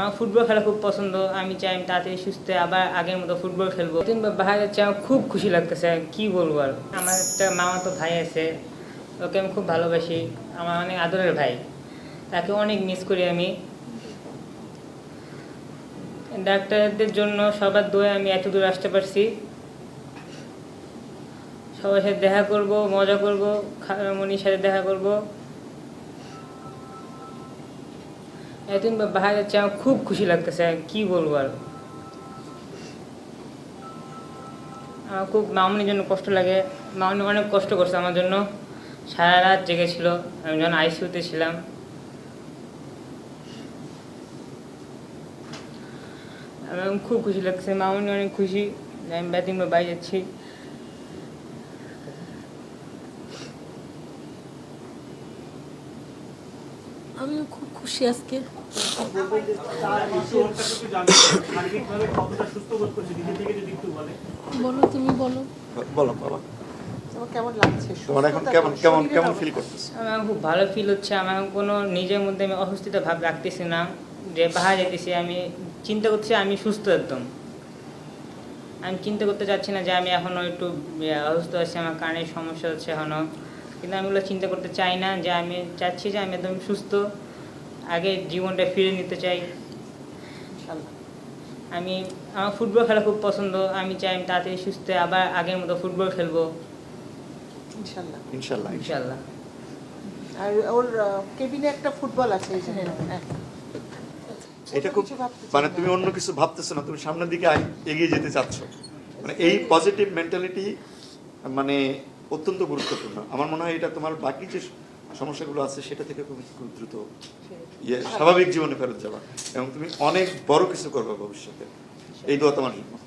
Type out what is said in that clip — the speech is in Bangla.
আমার ফুটবল খেলা খুব পছন্দ, আমি চাই আমি তাড়াতাড়ি সুস্থ আবার আগের মতো ফুটবল খেলব। তিনবার বাইরে যাচ্ছে আমার খুব খুশি লাগতেছে, কি বলব আর? আমার একটা মামা তো ভাই আছে, ওকে আমি খুব ভালোবাসি, আমার অনেক আদরের ভাই। তাকে অনেক মিস করি আমি। ডাক্তারদের জন্য সবার দোয়ে, আমি এত দূর আসতে পারছি। সবার সাথে দেখা করব, মজা করব মনির সাথে দেখা করব। এতদিন বাইরে যাচ্ছে আমার খুব খুশি লাগতেছে কি বলব আর? আমার খুব মামনির জন্য কষ্ট লাগে। মামনি অনেক কষ্ট করছে আমার জন্য। সারা রাত জেগেছিল। আমি যখন আইসিউতে ছিলাম। আমার খুব খুশি লাগছে মামনি অনেক খুশি। আমি ব্যাটিং বা বাইরে যাচ্ছি আমিও খুব খুশি আজকে বলবেন যে তার একটু ওর কাছে একটু জানতে চাই, শারীরিকভাবে কতটা সুস্থ বোধ করছে নিজে থেকে যদি একটু বলে বলো তুমি বলো। বলো বাবা। তোমার কেমন লাগছে? তোমার এখন কেমন কেমন কেমন ফিল করতেছ? আমার খুব ভালো ফিল হচ্ছে। আমার কোনো নিজের মধ্যে আমি অসুস্থতা ভাব রাখতেছি না। যে পাহাড় যেতেছি আমি চিন্তা করছি আমি সুস্থ একদম। আমি চিন্তা করতে চাচ্ছি না যে আমি এখনও একটু ইয়ে, অসুস্থ আছি আমার কানের সমস্যা হচ্ছে এখনও কিন্তু আমি ওগুলো চিন্তা করতে চাই না যে আমি চাচ্ছি যে আমি একদম সুস্থ আগে জীবনটা ফিরে নিতে চাই। আমি আমার ফুটবল খেলা খুব পছন্দ আমি চাই আমি তাড়াতাড়ি সুস্থ আবার আগের মতো ফুটবল খেলব। ইনশাল্লাহ ইনশাল্লাহ ইনশাল্লাহ আর ওর কেবিনে একটা ফুটবল আছে এই যে হ্যাঁ। এটা খুব মানে তুমি অন্য কিছু ভাবতেছো না তুমি সামনের দিকে এগিয়ে যেতে চাচ্ছ। মানে এই পজিটিভ মেন্টালিটি মানে অত্যন্ত গুরুত্বপূর্ণ। আমার মনে হয় এটা তোমার বাকি যে সমস্যাগুলো আছে সেটা থেকে তুমি খুব দ্রুত ইয়ে স্বাভাবিক। জীবনে ফেরত যাবা। এবং তুমি অনেক বড় কিছু করবে ভবিষ্যতে। এই দোয়া তোমার জন্য।